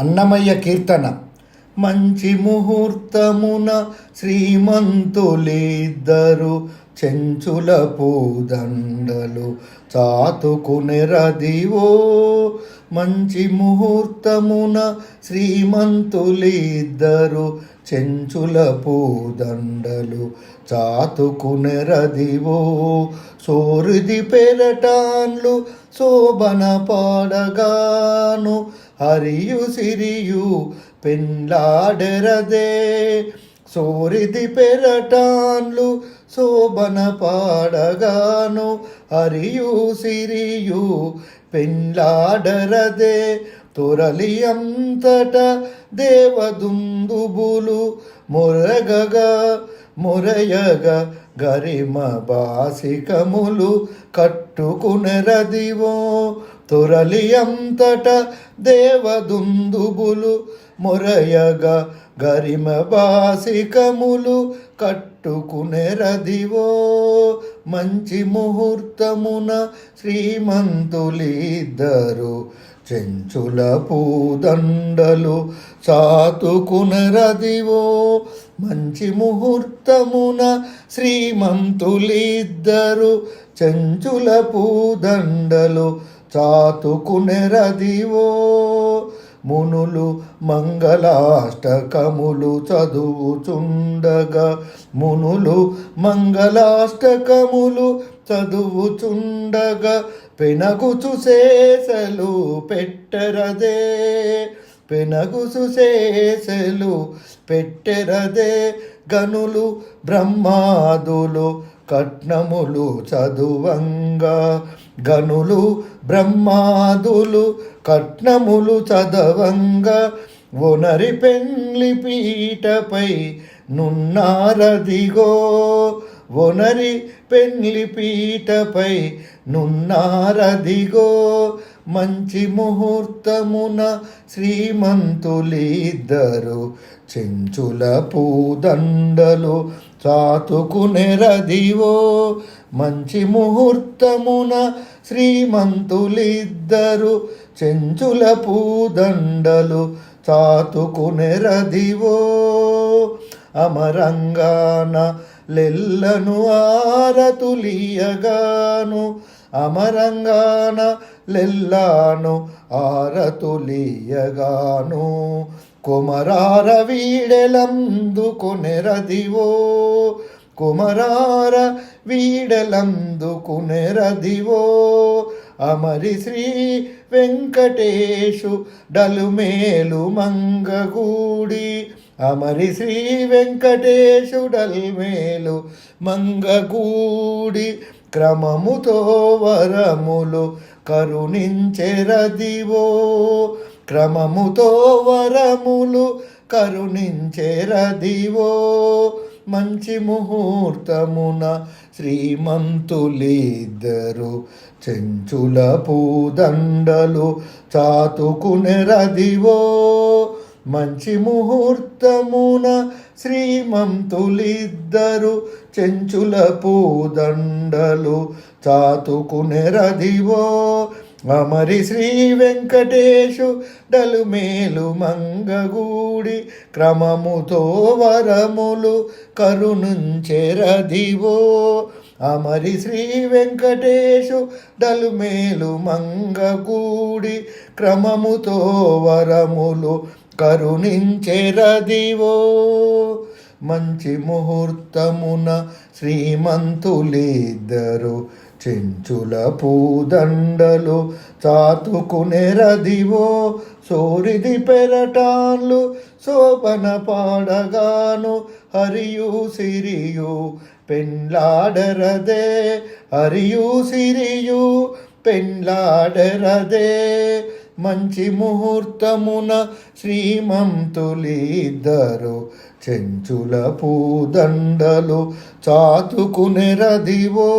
అన్నమయ్య కీర్తన. మంచి ముహూర్తమున శ్రీమంతులిద్దరు చెంచుల పూదండలు చాతుకునెరదివో. మంచి ముహూర్తమున శ్రీమంతులిద్దరు చెంచుల పూదండలు చాతుకునెరదివో. సోరిది పెరటాన్లు శోభన పాడగాను హరియు సిరియు పెండ్లాడెరదే సోరిది పెరటాన్లు శోభన పాడగాను హరియు సిరియు పెండ్లాడరదే తొరలి అంతట దేవదుందుబులు మొరగగా మొరయగ గరిమ బాసికములు కట్టుకునరదివో తొరలి అంతట దేవదుందుబులు మొరయగా గరిమ బాసికములు కట్టుకునెరదివో మంచి ముహూర్తమున శ్రీమంతులిద్దరు చెంచుల పూదండలు చాతుకునరదివో మంచి ముహూర్తమున శ్రీమంతులిద్దరు చెంచుల పూదండలు చాతుకునెరదివో మునులు మంగళాష్టకములు చదువుచుండగా. మునులు మంగళాష్టకములు చదువుచుండగా. పెనగుచు శేషలు పెట్టరదే పెనగుసు శేషలు పెట్టెరదే. గనులు బ్రహ్మాదులు కట్నములు చదువంగా. గనులు బ్రహ్మాదులు కట్నములు చదవంగా ఒనరి పెండ్లి పీటపై నున్నారదిగో. ఒనరి పెండ్లి పీటపై నున్నారదిగో. మంచి ముహూర్తమున శ్రీమంతులిద్దరు చెంచుల పూదండలు చాతుకునెరదివో మంచి ముహూర్తమున శ్రీమంతులిద్దరు చెంచుల పూదండలు చాతుకునెరదివో అమరంగాన లెల్లను ఆరతులియగాను అమరంగాన లెల్లాను ఆరతులియగాను కుమరార వీడెలందుకునెరదివో కుమరార వీడలందుకునెరదివో అమరి శ్రీ వెంకటేశు డలుమేలు మంగగూడి. అమరి శ్రీ వెంకటేశు డల్మేలు మంగగూడి. క్రమముతో వరములు కరుణించెరదివో. క్రమముతో వరములు కరుణించెరదివో మంచి ముహూర్తమున శ్రీమంతులిద్దరు చెంచుల పూదండలు చాతుకునెరదివో మంచి ముహూర్తమున శ్రీమంతులిద్దరు చెంచుల పూదండలు చాతుకునెరదివో అమరి శ్రీ వెంకటేశు డలుమేలు మంగగూడి క్రమముతో వరములు కరుణుంచెరదివో. అమరి శ్రీ వెంకటేశు డలుమేలు మంగగూడి క్రమముతో వరములు కరుణించెరదివో. మంచి ముహూర్తమున శ్రీమంతులిద్దరు చెంచుల పూదండలు చాతుకునెరదివో సోరిది పెరటాన్లు శోభన పాడగాను హరియు సిరియు పెండ్లాడరదే హరియు సిరియు పెండ్లాడరదే. మంచి ముహూర్తమున శ్రీమంతులిద్దరు చెంచుల పూదండలు చాతుకునెరదివో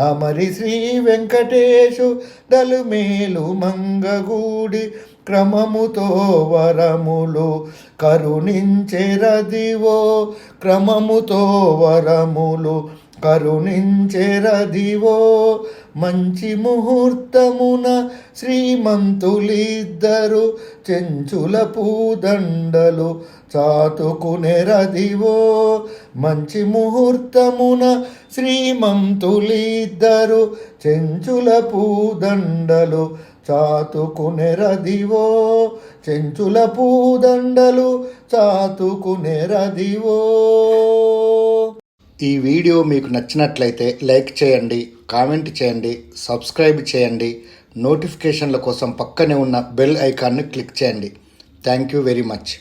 అమరి శ్రీ వెంకటేశు డలుమేలు మంగగూడి క్రమముతో వరములు కరుణించెరదివో క్రమముతో వరములు కరుణించెరదివో మంచి ముహూర్తమున శ్రీమంతులిద్దరు చెంచుల పూదండలు చాతుకునెరదివో మంచి ముహూర్తమున శ్రీమంతులిద్దరు చెంచుల పూదండలు చాతుకునెరదివో చెంచుల పూదండలు చాతుకునెరదివో ఈ వీడియో మీకు నచ్చినట్లయితే లైక్ చేయండి కామెంట్ చేయండి సబ్స్క్రైబ్ చేయండి నోటిఫికేషన్ల కోసం పక్కనే ఉన్న బెల్ ఐకాన్ను క్లిక్ చేయండి. Thank you very much